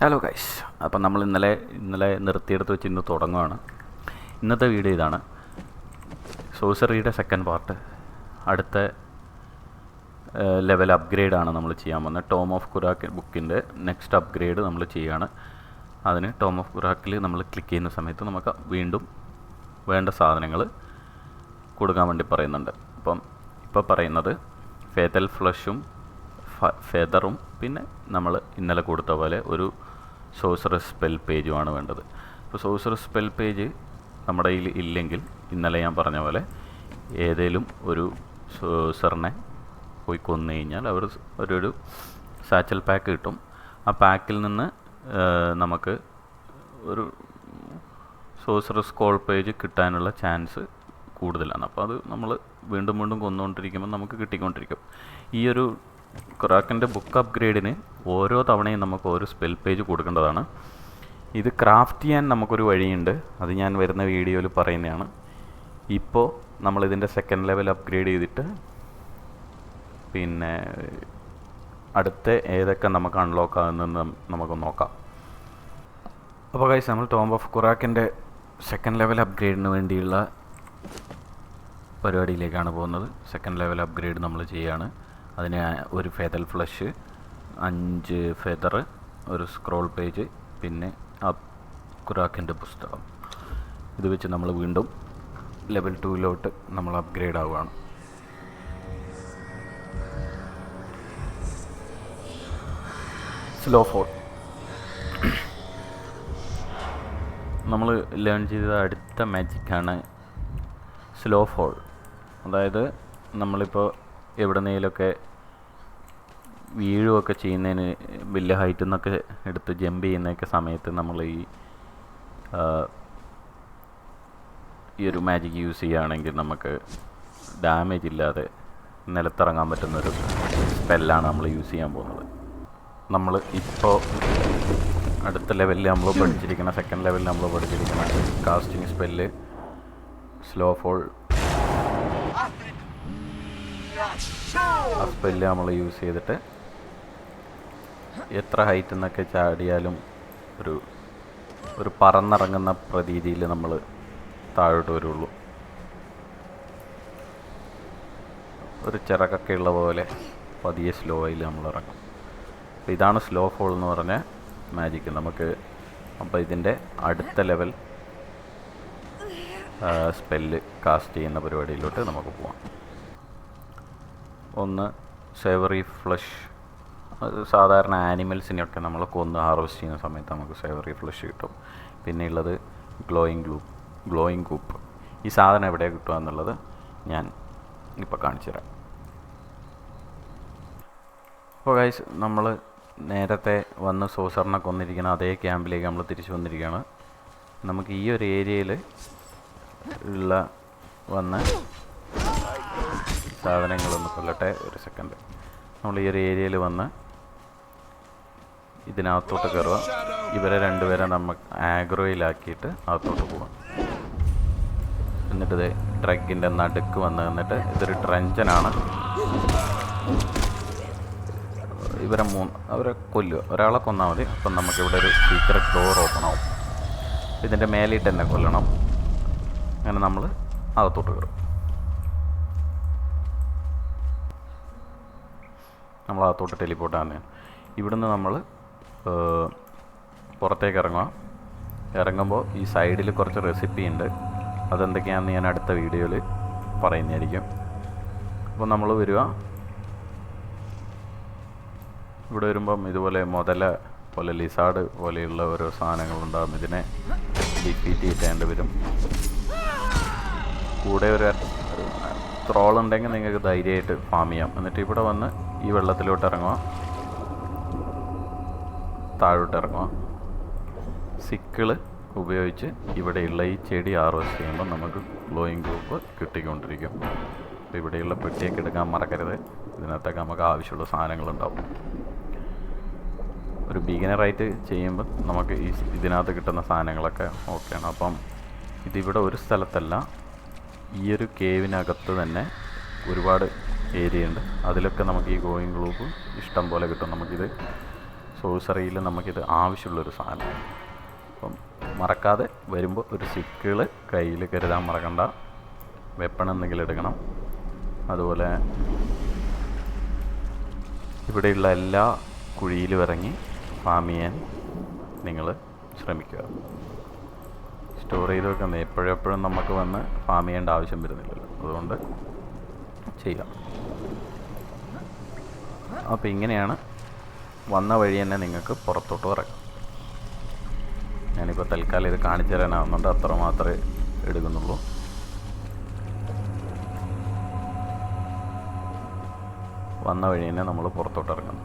Hello guys അപ്പം നമ്മൾ ഇന്നലെ ഇന്നലെ നിർത്തിയെടുത്ത് വെച്ച് ഇന്ന് തുടങ്ങുകയാണ് ഇന്നത്തെ വീഡിയോ ഇതാണ്. സോസറിയുടെ സെക്കൻഡ് പാർട്ട് അടുത്ത ലെവൽ അപ്ഗ്രേഡാണ് നമ്മൾ ചെയ്യാൻ പോകുന്നത്. ടോം ഓഫ് കുറാക്ക് ബുക്കിന്റെ നെക്സ്റ്റ് അപ്ഗ്രേഡ് നമ്മൾ ചെയ്യുകയാണ്. അതിന് ടോം ഓഫ് കുറാക്കിൽ നമ്മൾ ക്ലിക്ക് ചെയ്യുന്ന സമയത്ത് നമുക്ക് വീണ്ടും വേണ്ട സാധനങ്ങൾ കൊടുക്കാൻ വേണ്ടി പറയുന്നുണ്ട്. അപ്പം ഇപ്പോൾ പറയുന്നത് ഫേതൽ ഫ്ലഷും ഫെദറും പിന്നെ നമ്മൾ ഇന്നലെ കൊടുത്ത പോലെ ഒരു സോസറ സ്പെൽ പേജുമാണ് വേണ്ടത്. അപ്പോൾ സോസറസ് സ്പെൽ പേജ് നമ്മുടെ കയ്യിൽ ഇല്ലെങ്കിൽ ഇന്നലെ ഞാൻ പറഞ്ഞ പോലെ ഏതെങ്കിലും ഒരു സോസറിനെ പോയി കൊന്നു കഴിഞ്ഞാൽ അവർ ഒരു സാച്ചൽ പാക്ക് കിട്ടും. ആ പാക്കിൽ നിന്ന് നമുക്ക് ഒരു സോസറസ് കോൾ പേജ് കിട്ടാനുള്ള ചാൻസ് കൂടുതലാണ്. അപ്പോൾ അത് നമ്മൾ വീണ്ടും വീണ്ടും കൊന്നുകൊണ്ടിരിക്കുമ്പോൾ നമുക്ക് കിട്ടിക്കൊണ്ടിരിക്കും. ഈ ഒരു ക്രാക്കിന്റെ ബുക്ക് അപ്ഗ്രേഡിന് ഓരോ തവണയും നമുക്ക് ഒരു സ്പെൽ പേജ് കൊടുക്കേണ്ടതാണ്. ഇത് ക്രാഫ്റ്റ് ചെയ്യാൻ നമുക്കൊരു വഴിയുണ്ട്. അത് ഞാൻ വരുന്ന വീഡിയോയിൽ പറയുന്നതാണ്. ഇപ്പോൾ നമ്മളിതിന്റെ സെക്കൻഡ് ലെവൽ അപ്ഗ്രേഡ് ചെയ്തിട്ട് പിന്നെ അടുത്ത ഏതൊക്കെ നമുക്ക് അൺലോക്ക് ആകുന്നതെന്ന് നമുക്ക് നോക്കാം. അപ്പോൾ കഴിച്ച് നമ്മൾ ടോംബ് ഓഫ് കുറാക്കിന്റെ സെക്കൻഡ് ലെവൽ അപ്ഗ്രേഡിന് വേണ്ടിയുള്ള പരിപാടിയിലേക്കാണ് പോകുന്നത്. സെക്കൻഡ് ലെവൽ അപ്ഗ്രേഡ് നമ്മൾ ചെയ്യുകയാണ് അതിന് ഒരു ഫെതൽ ഫ്ലഷ് അഞ്ച് ഫെതർ ഒരു സ്ക്രോൾ പേജ് പിന്നെ ആ കുറാക്കിന്റെ പുസ്തകം. ഇത് വെച്ച് നമ്മൾ വീണ്ടും ലെവൽ ടൂവിലോട്ട് നമ്മൾ അപ്ഗ്രേഡ് ആവുകയാണ്. സ്ലോ ഫോൾ നമ്മൾ ലേൺ ചെയ്ത അടുത്ത മാജിക്കാണ് സ്ലോ ഫോൾ അതായത് നമ്മളിപ്പോൾ എവിടെന്നെങ്കിലുമൊക്കെ വീഴുമൊക്കെ ചെയ്യുന്നതിന് വലിയ ഹൈറ്റിൽ നിന്നൊക്കെ എടുത്ത് ജമ്പ് ചെയ്യുന്നതൊക്കെ സമയത്ത് നമ്മൾ ഈ ഈ ഒരു മാജിക് യൂസ് ചെയ്യുകയാണെങ്കിൽ നമുക്ക് ഡാമേജ് ഇല്ലാതെ നിലത്തിറങ്ങാൻ പറ്റുന്നൊരു സ്പെല്ലാണ് നമ്മൾ യൂസ് ചെയ്യാൻ പോകുന്നത്. നമ്മൾ ഇപ്പോൾ അടുത്ത ലെവലിൽ നമ്മൾ പഠിച്ചിരിക്കുന്ന സെക്കൻഡ് ലെവലിൽ നമ്മൾ പഠിച്ചിരിക്കുന്ന കാസ്റ്റിംഗ് സ്പെല്ല് സ്ലോ ഫോൾ ആ സ്പെല്ല് നമ്മൾ യൂസ് ചെയ്തിട്ട് എത്ര ഹൈറ്റ് എന്നൊക്കെ ചാടിയാലും ഒരു ഒരു പറന്നിറങ്ങുന്ന പ്രതീതിയിൽ നമ്മൾ താഴോട്ട് വരുള്ളൂ. ഒരു ചിറകൊക്കെ ഉള്ള പോലെ പതിയെ സ്ലോ ആയി നമ്മൾ ഇറങ്ങും. അപ്പോൾ ഇതാണ് സ്ലോ ഫോൾ എന്ന് പറഞ്ഞ മാജിക്ക് നമുക്ക് അപ്പോൾ ഇതിന്റെ അടുത്ത ലെവൽ സ്പെല്ല് കാസ്റ്റ് ചെയ്യുന്ന പരിപാടിയിലോട്ട് നമുക്ക് പോവാം. ഒന്ന് സേവറി ഫ്ലഷ് സാധാരണ ആനിമൽസിനെയൊക്കെ നമ്മൾ കൊന്ന് ഹാർവെസ്റ്റ് ചെയ്യുന്ന സമയത്ത് നമുക്ക് സേവറി ഫ്ലഷ് കിട്ടും. പിന്നെ ഉള്ളത് ഗ്ലോയിങ് ഗ്ലൂ ഗ്ലോയിങ് കൂപ്പ് ഈ സാധനം എവിടെ കിട്ടുക എന്നുള്ളത് ഞാൻ ഇപ്പോൾ കാണിച്ചു തരാം. അപ്പോൾ ഗൈസ് നമ്മൾ നേരത്തെ വന്ന് സോസറിനെ കൊന്നിരിക്കുന്ന അതേ ക്യാമ്പിലേക്ക് നമ്മൾ തിരിച്ചു വന്നിരിക്കുകയാണ്. നമുക്ക് ഈ ഒരു ഏരിയയിൽ ഉള്ള വന്ന് സാധനങ്ങളൊന്ന് കൊല്ലട്ടെ ഒരു സെക്കൻഡ് നമ്മൾ ഈ ഒരു ഏരിയയിൽ വന്ന് ഇതിനകത്തോട്ട് കയറുക ഇവരെ രണ്ടുപേരെ നമ്മൾ ആഗ്രോയിലാക്കിയിട്ട് അകത്തോട്ട് പോവാം. എന്നിട്ട് ഇത് ട്രക്കിന്റെ നടുക്ക് വന്ന് നിന്നിട്ട് ഇതൊരു ട്രഞ്ചനാണ്. ഇവരെ മൂന്ന് അവരെ കൊല്ലുക ഒരാളെ കൊന്നാൽ മതി. അപ്പം നമുക്കിവിടെ ഒരു സീക്രട്ട് ഡോർ ഓപ്പൺ ആവും. ഇതിന്റെ മേലിട്ട് തന്നെ കൊല്ലണം. അങ്ങനെ നമ്മൾ അകത്തോട്ട് കയറും നമ്മൾ അകത്തോട്ട് ടെലിപ്പോർട്ട് ആണ് ഇവിടുന്ന് നമ്മൾ പുറത്തേക്ക് ഇറങ്ങുക. ഇറങ്ങുമ്പോൾ ഈ സൈഡിൽ കുറച്ച് റെസിപ്പി ഉണ്ട്. അതെന്തൊക്കെയാണെന്ന് ഞാൻ അടുത്ത വീഡിയോയിൽ പറയുന്നതായിരിക്കും. അപ്പോൾ നമ്മൾ വരിക. ഇവിടെ വരുമ്പം ഇതുപോലെ മുതല പോലെ ലിസാഡ് പോലെയുള്ള ഓരോ സാധനങ്ങളുണ്ടാകും ഇതിനെ ഡിഫീറ്റ് ചെയ്യേണ്ടി വരും കൂടെ ഒരു ത്രോൾ ഉണ്ടെങ്കിൽ നിങ്ങൾക്ക് ധൈര്യമായിട്ട് ഫാം ചെയ്യാം. എന്നിട്ട് ഇവിടെ വന്ന് ഈ വെള്ളത്തിലോട്ട് ഇറങ്ങുക. താഴോട്ട് ഇറങ്ങുക. സിക്കിൾ ഉപയോഗിച്ച് ഇവിടെയുള്ള ഈ ചെടി ഹാർവെസ്റ്റ് ചെയ്യുമ്പോൾ നമുക്ക് ഗ്ലോയിങ് ഗ്രൂപ്പ് കിട്ടിക്കൊണ്ടിരിക്കും. അപ്പോൾ ഇവിടെയുള്ള പെട്ടിയൊക്കെ എടുക്കാൻ മറക്കരുത്. ഇതിനകത്തൊക്കെ നമുക്ക് ആവശ്യമുള്ള സാധനങ്ങളുണ്ടാവും. ഒരു ബിഗിനറായിട്ട് ചെയ്യുമ്പോൾ നമുക്ക് ഈ ഇതിനകത്ത് കിട്ടുന്ന സാധനങ്ങളൊക്കെ ഓക്കെയാണ്. അപ്പം ഇതിവിടെ ഒരു സ്ഥലത്തല്ല ഈ ഒരു കേവിനകത്ത് തന്നെ ഒരുപാട് ഏരിയ ഉണ്ട് അതിലൊക്കെ നമുക്ക് ഈ ഗോയിങ് ഗ്രൂപ്പ് ഇഷ്ടം പോലെ കിട്ടും. നമുക്കിത് സോഴ്സറിയിൽ നമുക്കിത് ആവശ്യമുള്ളൊരു സാധനം. അപ്പം മറക്കാതെ വരുമ്പോൾ ഒരു സിക്കിൾ കയ്യിൽ കരുതാൻ മറക്കണ്ട. വെപ്പൺ എന്തെങ്കിലും എടുക്കണം. അതുപോലെ ഇവിടെയുള്ള എല്ലാ കുഴിയിലും ഇറങ്ങി ഫാം ചെയ്യാൻ നിങ്ങൾ ശ്രമിക്കുക. സ്റ്റോർ ചെയ്ത് വെക്കുന്നത് എപ്പോഴെപ്പോഴും നമുക്ക് വന്ന് ഫാം ചെയ്യേണ്ട ആവശ്യം വരുന്നില്ലല്ലോ. അതുകൊണ്ട് ചെയ്യാം. അപ്പോൾ ഇങ്ങനെയാണ് വന്ന വഴി തന്നെ നിങ്ങൾക്ക് പുറത്തോട്ട് ഇറങ്ങാം ഞാനിപ്പോൾ തൽക്കാലം ഇത് കാണിച്ചു തരാനാവുന്നുണ്ട്. അത്ര മാത്രമേ എടുക്കുന്നുള്ളൂ. വന്ന വഴി തന്നെ നമ്മൾ പുറത്തോട്ട് ഇറങ്ങുന്നു.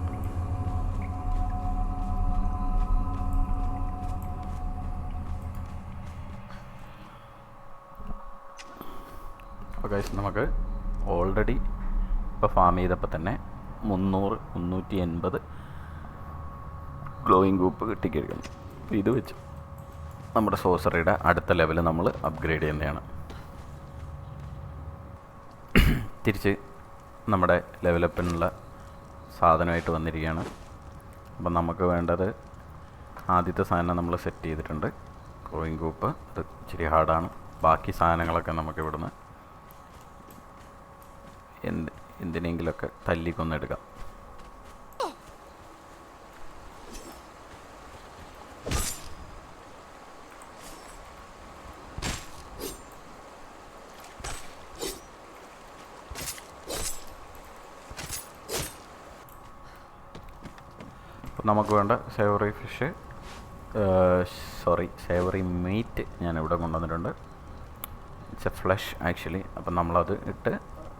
അപ്പോൾ നമുക്ക് ഓൾറെഡി ഇപ്പോൾ ഫാം ചെയ്തപ്പോൾ തന്നെ മുന്നൂറ് മുന്നൂറ്റി എൺപത് ഗ്ലോയിങ് ഗ്രൂപ്പ് കിട്ടിക്കഴിക്കണം അപ്പോൾ ഇത് വെച്ച്. നമ്മുടെ സോസറിയുടെ അടുത്ത ലെവൽ നമ്മൾ അപ്ഗ്രേഡ് ചെയ്യുന്നതാണ്. തിരിച്ച് നമ്മുടെ ലെവലപ്പിനുള്ള സാധനമായിട്ട് വന്നിരിക്കുകയാണ്. അപ്പം നമുക്ക് വേണ്ടത് ആദ്യത്തെ സാധനം നമ്മൾ സെറ്റ് ചെയ്തിട്ടുണ്ട്. ഗ്രോയിങ് ഗ്രൂപ്പ് അത് ഇച്ചിരി ഹാർഡാണ് ബാക്കി സാധനങ്ങളൊക്കെ നമുക്ക് ഇവിടുന്ന് എന്ത് എന്തിനെങ്കിലുമൊക്കെ തല്ലിക്കൊന്നെടുക്കാം നമുക്ക് വേണ്ട savoury fish sorry savoury meat ഞാൻ ഇവിടെ കൊണ്ടുവന്നിട്ടുണ്ട്. ഇറ്റ്സ് എ ഫ്ലഷ് ആക്ച്വലി അപ്പം നമ്മളത് ഇട്ട്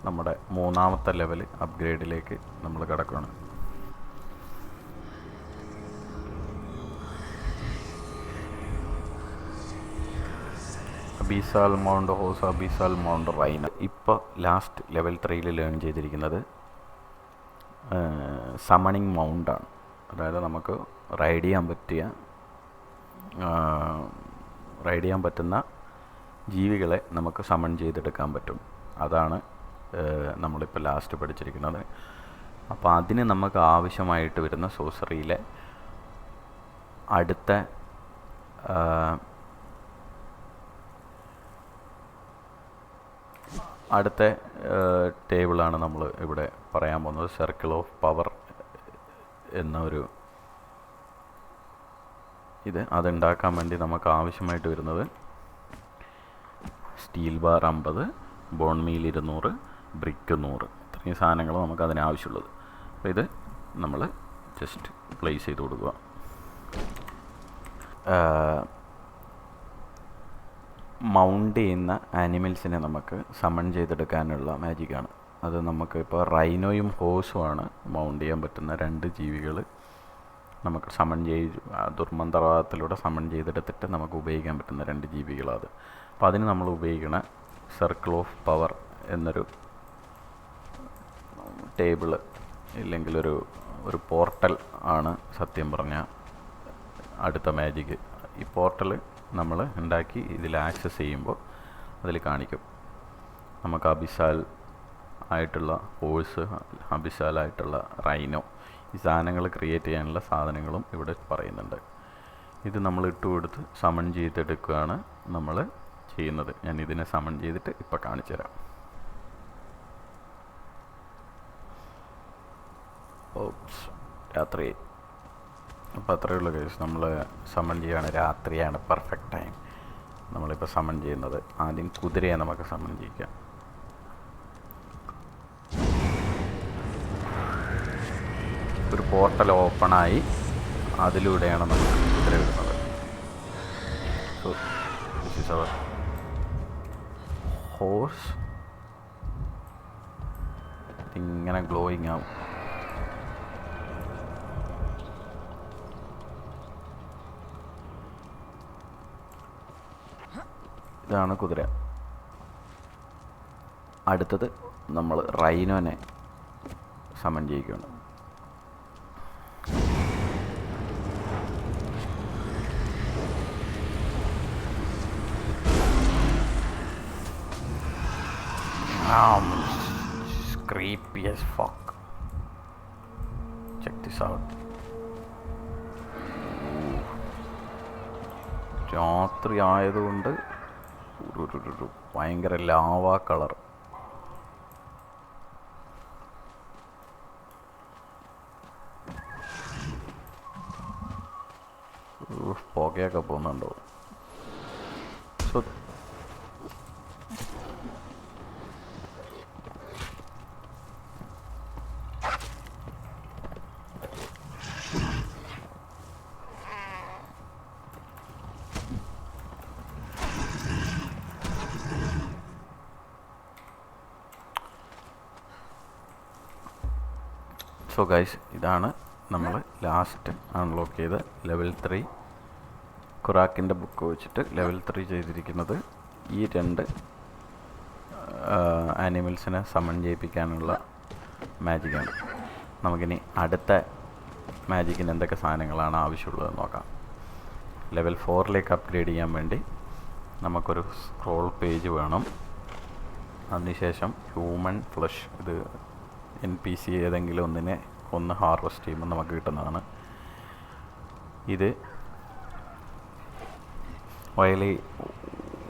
നമ്മുടെ മൂന്നാമത്തെ ലെവൽ അപ്ഗ്രേഡിലേക്ക് നമ്മൾ കിടക്കുകയാണ് ബിസാൽ മൗണ്ട് ഹോസ ബിസാൽ മൗണ്ട് റൈന. ഇപ്പോൾ ലാസ്റ്റ് ലെവൽ ത്രീയിൽ ലേൺ ചെയ്തിരിക്കുന്നത് സമണിങ് മൗണ്ടാണ് അതായത് നമുക്ക് റൈഡ് ചെയ്യാൻ പറ്റിയ റൈഡ് ചെയ്യാൻ പറ്റുന്ന ജീവികളെ നമുക്ക് സമൺ ചെയ്തെടുക്കാൻ പറ്റും. അതാണ് നമ്മളിപ്പോൾ ലാസ്റ്റ് പഠിച്ചിരിക്കുന്നത്. അപ്പോൾ അതിന് നമുക്ക് ആവശ്യമായിട്ട് വരുന്ന സോസറിയിലെ അടുത്ത അടുത്ത ടേബിളാണ് നമ്മൾ ഇവിടെ പറയാൻ പോകുന്നത്. സർക്കിൾ ഓഫ് പവർ എന്നൊരു ഇത് അതുണ്ടാക്കാൻ വേണ്ടി നമുക്ക് ആവശ്യമായിട്ട് വരുന്നത്. സ്റ്റീൽ ബാർ അമ്പത് ബോൺമീൽ ഇരുന്നൂറ് ബ്രിക്ക് നൂറ്. ഇത്രയും സാധനങ്ങൾ നമുക്ക് അതിനാവശ്യമുള്ളത്. അപ്പോൾ ഇത് നമ്മൾ ജസ്റ്റ് പ്ലേസ് ചെയ്ത് കൊടുക്കുക. മൗണ്ട് ചെയ്യുന്ന ആനിമൽസിനെ നമുക്ക് സമൺ ചെയ്തെടുക്കാനുള്ള മാജിക്കാണ് അത് നമുക്ക് ഇപ്പോൾ റൈനോയും ഹോസുമാണ് മൗണ്ട് ചെയ്യാൻ പറ്റുന്ന രണ്ട് ജീവികൾ നമുക്ക് സമൺ ചെയ്ത് ദുർമന്ത്രവാദത്തിലൂടെ സമൺ ചെയ്തെടുത്തിട്ട് നമുക്ക് ഉപയോഗിക്കാൻ പറ്റുന്ന രണ്ട് ജീവികളാണ് അത്. അപ്പോൾ അതിന് നമ്മൾ ഉപയോഗിക്കുന്ന സർക്കിൾ ഓഫ് പവർ എന്നൊരു ടേബിൾ ഇല്ലെങ്കിൽ ഒരു ഒരു പോർട്ടൽ ആണ് സത്യം പറഞ്ഞാൽ അടുത്ത മാജിക്. ഈ പോർട്ടൽ നമ്മൾ ഉണ്ടാക്കി ഇതിൽ ആക്സസ് ചെയ്യുമ്പോൾ അതിൽ കാണിക്കും. നമുക്ക് അബിസാൽ ആയിട്ടുള്ള ഹോഴ്സ് അബിസാലായിട്ടുള്ള റൈനോ ഈ സാധനങ്ങൾ ക്രിയേറ്റ് ചെയ്യാനുള്ള സാധനങ്ങളും ഇവിടെ പറയുന്നുണ്ട്. ഇത് നമ്മൾ ഇട്ട് കൊടുത്ത് സമൺ ചെയ്തെടുക്കുകയാണ് നമ്മൾ ചെയ്യുന്നത്. ഞാൻ ഇതിനെ സമൺ ചെയ്തിട്ട് ഇപ്പോൾ കാണിച്ചു തരാം രാത്രി. അപ്പോൾ അത്രയേ ഉള്ളൂ കേസ് നമ്മൾ സമൺ ചെയ്യുകയാണ് രാത്രിയാണ് പെർഫെക്റ്റ് ടൈം നമ്മളിപ്പോൾ സമൺ ചെയ്യുന്നത്. ആദ്യം കുതിരയെ നമുക്ക് സമൺ ചെയ്യിക്കാം. ഒരു പോർട്ടൽ ഓപ്പണായി അതിലൂടെയാണ് നമുക്ക് കുതിര അവർ ഹോഴ്സ് ഇങ്ങനെ ഗ്ലോയിങ് ആവും. ഇതാണ് കുതിര. അടുത്തത് നമ്മൾ റൈനോനെ സമൻ ചെയ്യിക്കുകയാണ് രാത്രി ആയതുകൊണ്ട് ഭയങ്കര ലാവ കളർ. പുകയൊക്കെ പോകുന്നുണ്ടോ സോ സോ ഗൈസ് ഇതാണ് നമ്മൾ ലാസ്റ്റ് അൺലോക്ക് ചെയ്ത ലെവൽ ത്രീ ഖുറാക്കിന്റെ ബുക്ക് വെച്ചിട്ട് ലെവൽ ത്രീ ചെയ്തിരിക്കുന്നത് ഈ രണ്ട് ആനിമൽസിനെ സമൺ ചെയ്യിപ്പിക്കാനുള്ള മാജിക്കാണ് നമുക്കിനി അടുത്ത മാജിക്കിന് എന്തൊക്കെ സാധനങ്ങളാണ് ആവശ്യമുള്ളത് നോക്കാം. ലെവൽ ഫോറിലേക്ക് അപ്ഗ്രേഡ് ചെയ്യാൻ വേണ്ടി നമുക്കൊരു സ്ക്രോൾ പേജ് വേണം. അതിനുശേഷം ഹ്യൂമൻ ഫ്ലഷ് ഇത് എൻ പി സി ഏതെങ്കിലും ഒന്നിനെ ഒന്ന് ഹാർവെസ്റ്റ് ചെയ്യുമ്പോൾ നമുക്ക് കിട്ടുന്നതാണ്. ഇത് വയലേ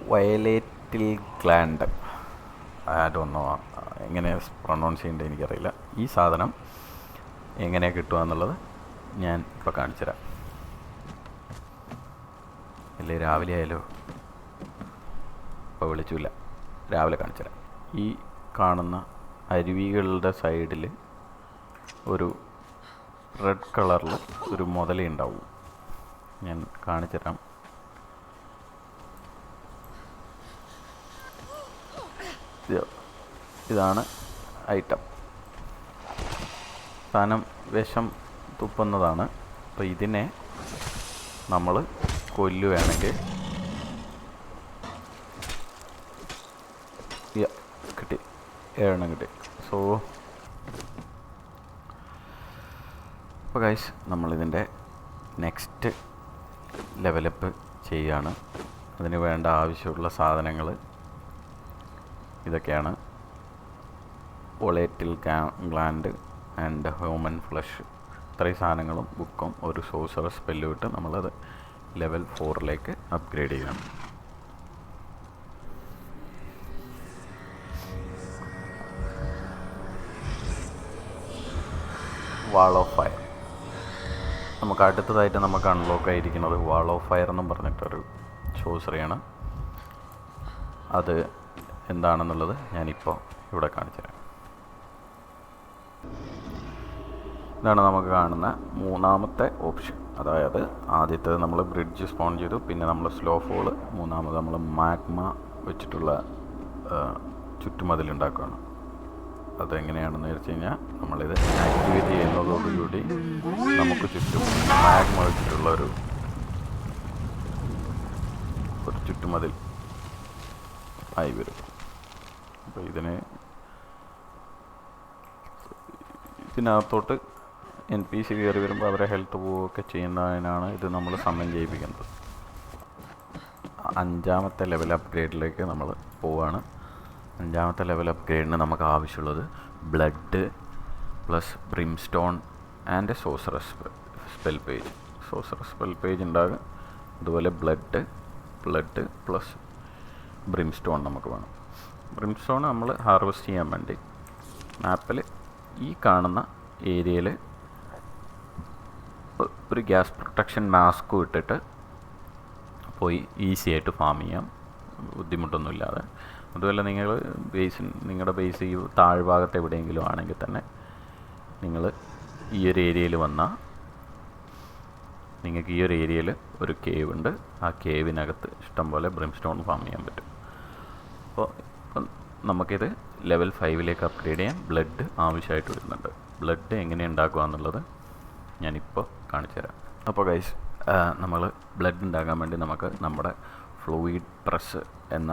വയലേറ്റിൽ ഗ്ലാൻഡ്. അതൊന്നോ എങ്ങനെ പ്രൊണൗൺസ് ചെയ്യേണ്ടത് എനിക്കറിയില്ല. ഈ സാധനം എങ്ങനെ കിട്ടുക എന്നുള്ളത് ഞാൻ ഇപ്പോൾ കാണിച്ചുതരാം അല്ലേ രാവിലെ ആയാലോ? ഇപ്പോൾ വിളിച്ചില്ല. രാവിലെ കാണിച്ചു തരാം. ഈ കാണുന്ന അരുവികളുടെ സൈഡിൽ ഒരു റെഡ് കളറിൽ ഒരു മുതല ഉണ്ടാവും ഞാൻ കാണിച്ചു തരാം. ഇത് ഇതാണ് ഐറ്റം. സാധനം വിഷം തുപ്പുന്നതാണ്. അപ്പോൾ ഇതിനെ നമ്മൾ കൊല്ലുകയാണെങ്കിൽ കിട്ടി. ഏഴെണ്ണം കിട്ടി. സോ അപ്പോൾ ഗൈസ് നമ്മളിതിന്റെ നെക്സ്റ്റ് ലെവലപ്പ് ചെയ്യുകയാണ് അതിന് വേണ്ട ആവശ്യമുള്ള സാധനങ്ങൾ ഇതൊക്കെയാണ്. ഒളേറ്റിൽ ഗ്ലാൻഡ് ആൻഡ് ഹ്യൂമൻ ഫ്ലഷ് ഇത്രയും സാധനങ്ങളും ബുക്കും ഒരു സോസർ സ്പെല്ലും ഇട്ട് നമ്മളത് ലെവൽ ഫോറിലേക്ക് അപ്ഗ്രേഡ് ചെയ്യണം. വാൾ ഓഫ് ഫയർ നമുക്ക് അടുത്തതായിട്ട് നമുക്ക് അൺലോക്ക് ആയിരിക്കുന്നത് വാൾ ഓഫ് ഫയർ എന്നും പറഞ്ഞിട്ടൊരു ഷോസറിയാണ് അത് എന്താണെന്നുള്ളത് ഞാനിപ്പോൾ ഇവിടെ കാണിച്ചു തരാം ഇതാണ് നമുക്ക് കാണുന്ന മൂന്നാമത്തെ ഓപ്ഷൻ അതായത് ആദ്യത്തെ നമ്മൾ ബ്രിഡ്ജ് സ്പോൺ ചെയ്തു പിന്നെ നമ്മൾ സ്ലോ ഫോൾ മൂന്നാമത് നമ്മൾ മാഗ്മ വെച്ചിട്ടുള്ള ചുറ്റുമതിലുണ്ടാക്കുകയാണ് അതെങ്ങനെയാണെന്ന് വെച്ച് കഴിഞ്ഞാൽ നമ്മളിത് ആക്ടിവേറ്റ് ചെയ്യുന്നതോടുകൂടി നമുക്ക് ചുറ്റും മാഗ്മ വെച്ചിട്ടുള്ള ഒരു ഒരു ചുറ്റുമതിൽ ആയി വരും. അപ്പോൾ ഇതിന് ഇതിനകത്തോട്ട് എൻ പി സി കയറി വരുമ്പോൾ അവരെ ഹെൽത്ത് പോവുകയൊക്കെ ചെയ്യുന്നതിനാണ് ഇത് നമ്മൾ സമയം ചെയ്യിപ്പിക്കുന്നത്. അഞ്ചാമത്തെ ലെവൽ അപ്ഗ്രേഡിലേക്ക് നമ്മൾ പോവുകയാണ് അഞ്ചാമത്തെ ലെവൽ അപ്ഗ്രേഡിന് നമുക്ക് ആവശ്യമുള്ളത് blood plus brimstone and sorcerous spell page sorcerous spell page ഉണ്ടാകും. അതുപോലെ ബ്ലഡ് ബ്ലഡ് പ്ലസ് ബ്രിംസ്റ്റോൺ നമുക്ക് വേണം. ബ്രിംസ്റ്റോൺ നമ്മൾ ഹാർവെസ്റ്റ് ചെയ്യാൻ വേണ്ടി മാപ്പിൽ ഈ കാണുന്ന ഏരിയയിൽ ഒരു ഗ്യാസ് പ്രൊട്ടക്ഷൻ മാസ്കും ഇട്ടിട്ട് പോയി ഈസി ആയിട്ട് ഫാം ചെയ്യാം. ബുദ്ധിമുട്ടൊന്നുമില്ലാതെ. അതുപോലെ നിങ്ങൾ ബേസ് നിങ്ങളുടെ ബേസ് ഈ താഴ്ഭാഗത്ത് എവിടെയെങ്കിലും ആണെങ്കിൽ തന്നെ നിങ്ങൾ ഈ ഒരു ഏരിയയിൽ വന്നാൽ നിങ്ങൾക്ക് ഈ ഒരു ഏരിയയിൽ ഒരു കേവ് ഉണ്ട്. ആ കേവിനകത്ത് ഇഷ്ടംപോലെ ബ്രിംസ്റ്റോൺ ഫാം ചെയ്യാൻ പറ്റും. അപ്പോൾ ഇപ്പം നമുക്കിത് ലെവൽ ഫൈവിലേക്ക് അപ്ഗ്രേഡ് ചെയ്യാൻ ബ്ലഡ് ആവശ്യമായിട്ട് വരുന്നുണ്ട്. ബ്ലഡ് എങ്ങനെ ഉണ്ടാക്കുക എന്നുള്ളത് ഞാനിപ്പോൾ കാണിച്ചു തരാം. അപ്പോൾ ഗൈസ് നമ്മൾ ബ്ലഡ് ഉണ്ടാക്കാൻ വേണ്ടി നമുക്ക് നമ്മുടെ ഫ്ലൂയിഡ് പ്രസ് എന്ന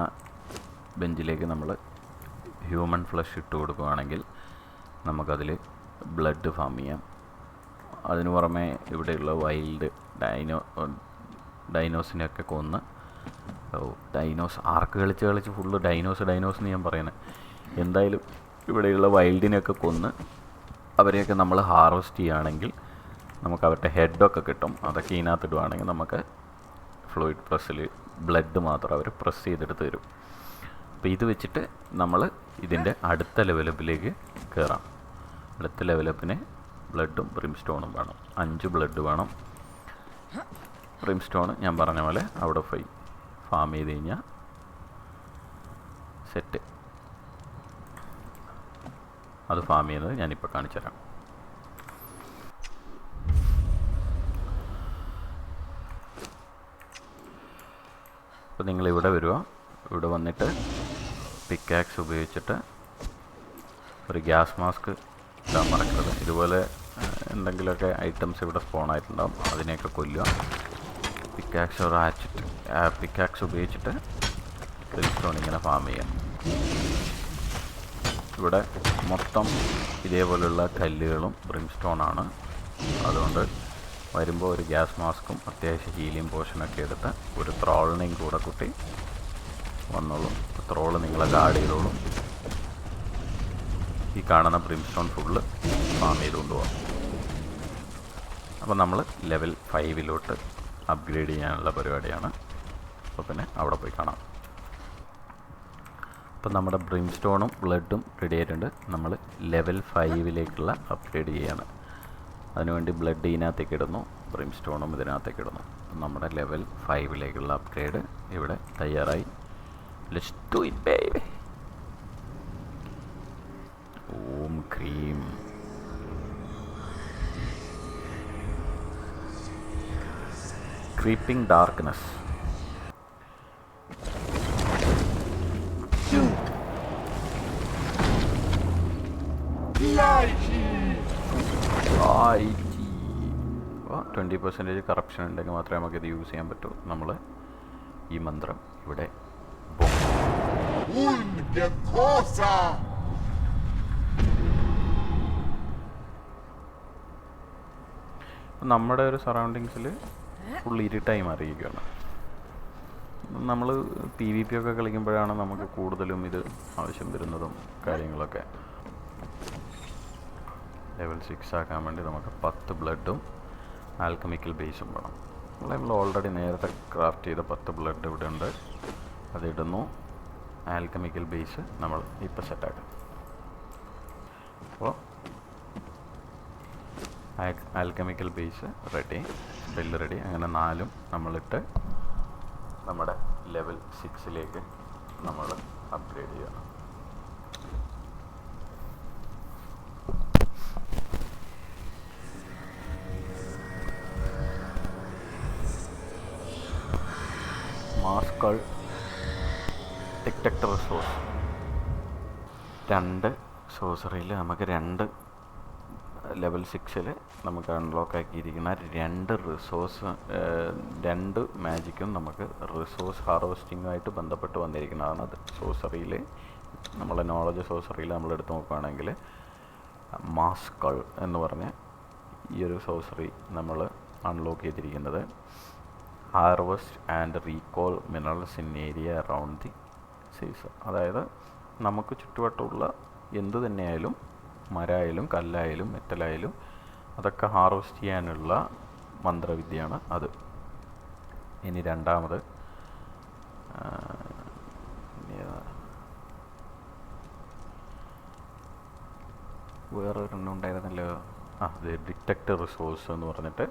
ബെഞ്ചിലേക്ക് നമ്മൾ ഹ്യൂമൻ ഫ്ലഷ് ഇട്ട് കൊടുക്കുകയാണെങ്കിൽ നമുക്കതിൽ ബ്ലഡ് ഫാം ചെയ്യാം. അതിനു പുറമെ ഇവിടെയുള്ള വൈൽഡ് ഡൈനോ ഡൈനോസിനെയൊക്കെ കൊന്ന് ഡൈനോസ് ആർക്ക് കളിച്ച് കളിച്ച് ഫുള്ള് ഡൈനോസ് ഡൈനോസ് എന്ന് ഞാൻ പറയുന്നത് എന്തായാലും ഇവിടെയുള്ള വൈൽഡിനെയൊക്കെ കൊന്ന് അവരെയൊക്കെ നമ്മൾ ഹാർവെസ്റ്റ് ചെയ്യുകയാണെങ്കിൽ നമുക്ക് അവരുടെ ഹെഡൊക്കെ കിട്ടും. അതൊക്കെ ഇതിനകത്ത് ഇടുവാണെങ്കിൽ നമുക്ക് ഫ്ലൂയിഡ് പ്രസ്സിൽ ബ്ലഡ് മാത്രം അവർ പ്രസ് ചെയ്തെടുത്ത് തരും. അപ്പോൾ ഇത് വെച്ചിട്ട് നമ്മൾ ഇതിന്റെ അടുത്ത ലെവലപ്പിലേക്ക് കയറാം. അടുത്ത ലെവലപ്പിന് ബ്ലഡും ബ്രിംസ്റ്റോണും വേണം. അഞ്ച് ബ്ലഡ് വേണം. ബ്രിംസ്റ്റോൺ ഞാൻ പറഞ്ഞ പോലെ അവിടെ ഫൈ ഫാം ചെയ്ത് കഴിഞ്ഞാൽ സെറ്റ്. അത് ഫാം ചെയ്യുന്നത് ഞാനിപ്പോൾ കാണിച്ചു തരാം. അപ്പോൾ നിങ്ങളിവിടെ വരിക. ഇവിടെ വന്നിട്ട് പിക്കാക്സ് ഉപയോഗിച്ചിട്ട് ഒരു ഗ്യാസ് മാസ്ക് ഇടാൻ മറക്കരുത്. ഇതുപോലെ എന്തെങ്കിലുമൊക്കെ ഐറ്റംസ് ഇവിടെ സ്പോൺ ആയിട്ടുണ്ടാവും. അതിനെയൊക്കെ കൊല്ലുക. പിക്കാക്സ് ഒരു ആച്ചിട്ട് പിക്കാക്സ് ഉപയോഗിച്ചിട്ട് സ്റ്റോൺ ഇങ്ങനെ ഫാം ചെയ്യാം ഇവിടെ മൊത്തം ഇതേപോലെയുള്ള കല്ലുകളും ബ്രിംസ്റ്റോൺ ആണ്. അതുകൊണ്ട് വരുമ്പോൾ ഒരു ഗ്യാസ് മാസ്കും അത്യാവശ്യം ഹീലിയം പോഷനൊക്കെ എടുത്ത് ഒരു ത്രോളിനെയും കൂടെ കുട്ടി വന്നോളും. അത്രോളം നിങ്ങളെ ഗാർഡ് ചെയ്തോളും. ഈ കാണുന്ന ബ്രിംസ്റ്റോൺ ഫുള്ള് ഫാം ചെയ്ത് കൊണ്ടുപോകാം അപ്പോൾ നമ്മൾ ലെവൽ ഫൈവിലോട്ട് അപ്ഗ്രേഡ് ചെയ്യാനുള്ള പരിപാടിയാണ്. അപ്പോൾ പിന്നെ അവിടെ പോയി കാണാം. അപ്പം നമ്മുടെ ബ്രിംസ്റ്റോണും ബ്ലഡും റെഡി ആയിട്ടുണ്ട്. നമ്മൾ ലെവൽ ഫൈവിലേക്കുള്ള അപ്ഗ്രേഡ് ചെയ്യാണ്. അതിനുവേണ്ടി ബ്ലഡ് ഇതിനകത്തേക്ക് ഇടുന്നു ബ്രിംസ്റ്റോണും ഇതിനകത്തേക്ക് ഇടുന്നു. നമ്മുടെ ലെവൽ ഫൈവിലേക്കുള്ള അപ്ഗ്രേഡ് ഇവിടെ തയ്യാറായി. Let's do it, baby. ഓം cream creeping darkness twenty percentage corruption ഉണ്ടെങ്കിൽ മാത്രമേ നമുക്കിത് യൂസ് ചെയ്യാൻ പറ്റൂ. നമ്മൾ ഈ മന്ത്രം ഇവിടെ Un cosa! നമ്മുടെ ഒരു സറൗണ്ടിങ്സിൽ ഫുൾ ഇരുട്ടായി മാറിയിരിക്കുകയാണ്. നമ്മൾ പി വി പി ഒക്കെ കളിക്കുമ്പോഴാണ് നമുക്ക് കൂടുതലും ഇത് ആവശ്യം വരുന്നതും കാര്യങ്ങളൊക്കെ. ലെവൽ സിക്സ് ആക്കാൻ വേണ്ടി നമുക്ക് പത്ത് ബ്ലഡും ആൽക്കമിക്കൽ ബേസും വേണം. നമ്മൾ ഓൾറെഡി നേരത്തെ ക്രാഫ്റ്റ് ചെയ്ത പത്ത് ബ്ലഡ് ഇവിടെ ഉണ്ട്. അതിടുന്നു ആൽക്കമിക്കൽ ബേസ് നമ്മൾ ഇപ്പോൾ സെറ്റാക്കാം അപ്പോൾ alchemical base ready bell ready അങ്ങനെ നാലും നമ്മളിട്ട് നമ്മുടെ ലെവൽ സിക്സിലേക്ക് നമ്മൾ അപ്ഗ്രേഡ് ചെയ്യണം മാസ്കൾ ഡിറ്റക്ടർ സോസ് രണ്ട് സോസറിയിൽ നമുക്ക് രണ്ട് ലെവൽ സിക്സിൽ നമുക്ക് അൺലോക്ക് ആക്കിയിരിക്കുന്ന രണ്ട് റിസോഴ്സ് രണ്ട് മാജിക്കും നമുക്ക് റിസോഴ്സ് ഹാർവെസ്റ്റിങ്ങുമായിട്ട് ബന്ധപ്പെട്ട് വന്നിരിക്കുന്നതാണ് അത്. സോസറിയിൽ നമ്മളെ നോളജ് സോസറിയിൽ നമ്മൾ എടുത്ത് നോക്കുകയാണെങ്കിൽ മാസ്കൾ എന്ന് പറഞ്ഞ് ഈ ഒരു സോസറി നമ്മൾ അൺലോക്ക് ചെയ്തിരിക്കുന്നത്. Harvest and recall minerals in area around the season അതായത് നമുക്ക് ചുറ്റുവട്ടമുള്ള എന്ത് തന്നെയായാലും മരമായാലും കല്ലായാലും മെറ്റലായാലും അതൊക്കെ ഹാർവെസ്റ്റ് ചെയ്യാനുള്ള മന്ത്രവിദ്യയാണ് അത്. ഇനി രണ്ടാമത് വേറൊരെണ്ണം ഉണ്ടായിരുന്നല്ലോ? ആ ഡിറ്റക്ട് റിസോഴ്സ് എന്ന് പറഞ്ഞിട്ട്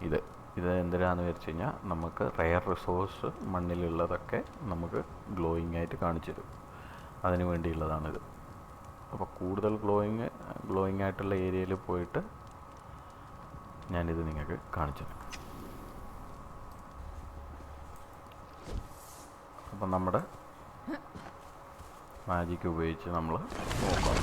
ഇത്. ഇത് എന്തിനാന്ന് വെച്ച് കഴിഞ്ഞാൽ നമുക്ക് റെയർ റിസോഴ്സ് മണ്ണിലുള്ളതൊക്കെ നമുക്ക് ഗ്ലോയിങ് ആയിട്ട് കാണിച്ചു തരും. അതിന് വേണ്ടിയുള്ളതാണിത്. അപ്പോൾ കൂടുതൽ ഗ്ലോയിങ് ഗ്ലോയിങ് ആയിട്ടുള്ള ഏരിയയിൽ പോയിട്ട് ഞാനിത് നിങ്ങൾക്ക് കാണിച്ചു തരാം. അപ്പം നമ്മുടെ മാജിക് ഉപയോഗിച്ച് നമ്മൾ നോക്കാം.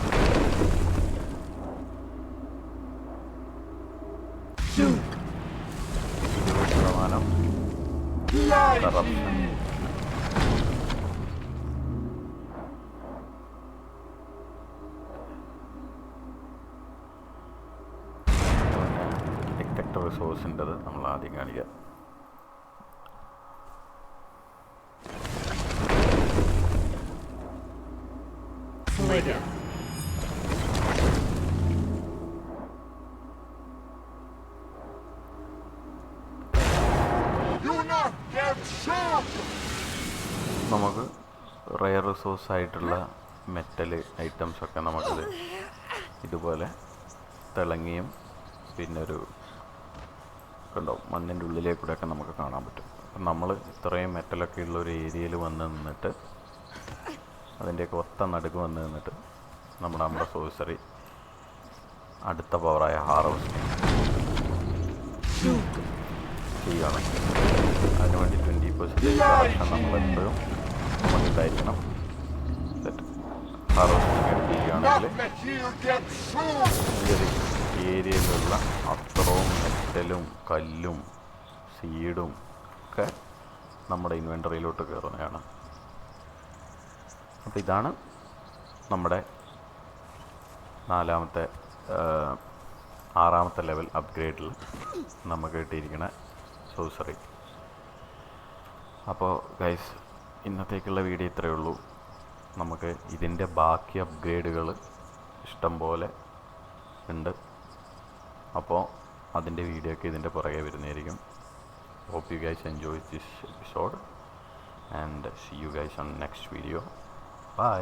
ശതമാനം കറപ്ഷൻ റിസോഴ്സിന്റെത് നമ്മൾ ആദ്യം കാണിക്കുക നമുക്ക് റയർ റിസോഴ്സ് ആയിട്ടുള്ള മെറ്റൽ ഐറ്റംസ് ഒക്കെ നമുക്കത് ഇതുപോലെ തിളങ്ങിയും പിന്നെ ഒരു കണ്ടോ മണ്ണിന്റെ ഉള്ളിലേക്കൂടെയൊക്കെ നമുക്ക് കാണാൻ പറ്റും. അപ്പം നമ്മൾ ഇത്രയും മെറ്റലൊക്കെ ഉള്ള ഒരു ഏരിയയിൽ വന്ന് നിന്നിട്ട് അതിന്റെയൊക്കെ ഒത്ത നടുക്ക് വന്ന് നിന്നിട്ട് നമ്മുടെ നമ്മുടെ സോഴ്സറി അടുത്ത പവറായ ഹാർവസ്റ്റിംഗ് ചെയ്യണം അതിനുവേണ്ടി ട്വന്റി പെർസെന്റേജ് കളക്ഷൻ നമ്മളെപ്പോഴും നമുക്കുണ്ടായിരിക്കണം സെറ്റ് ഹാർവസ്റ്റിംഗ് ഒരു ഏരിയയിലുള്ള അത്രവും മെറ്റലും കല്ലും സീഡും ഒക്കെ നമ്മുടെ ഇൻവെന്ററിയിലോട്ട് കയറുന്നതാണ്. അപ്പോൾ ഇതാണ് നമ്മുടെ നാലാമത്തെ ആറാമത്തെ ലെവൽ അപ്ഗ്രേഡിൽ നമുക്ക് കിട്ടിയിരിക്കുന്ന സോസറി അപ്പോൾ ഗൈസ് ഇന്നത്തേക്കുള്ള വീഡിയോ ഇത്രയേ ഉള്ളൂ. നമുക്ക് ഇതിന്റെ ബാക്കി അപ്ഗ്രേഡുകൾ ഇഷ്ടം പോലെ ഉണ്ട്. അപ്പോൾ അതിന്റെ വീഡിയോ ഒക്കെ ഇതിന്റെ പുറകെ വരുന്നതായിരിക്കും. Hope you guys enjoy this episode and see you guys on next video bye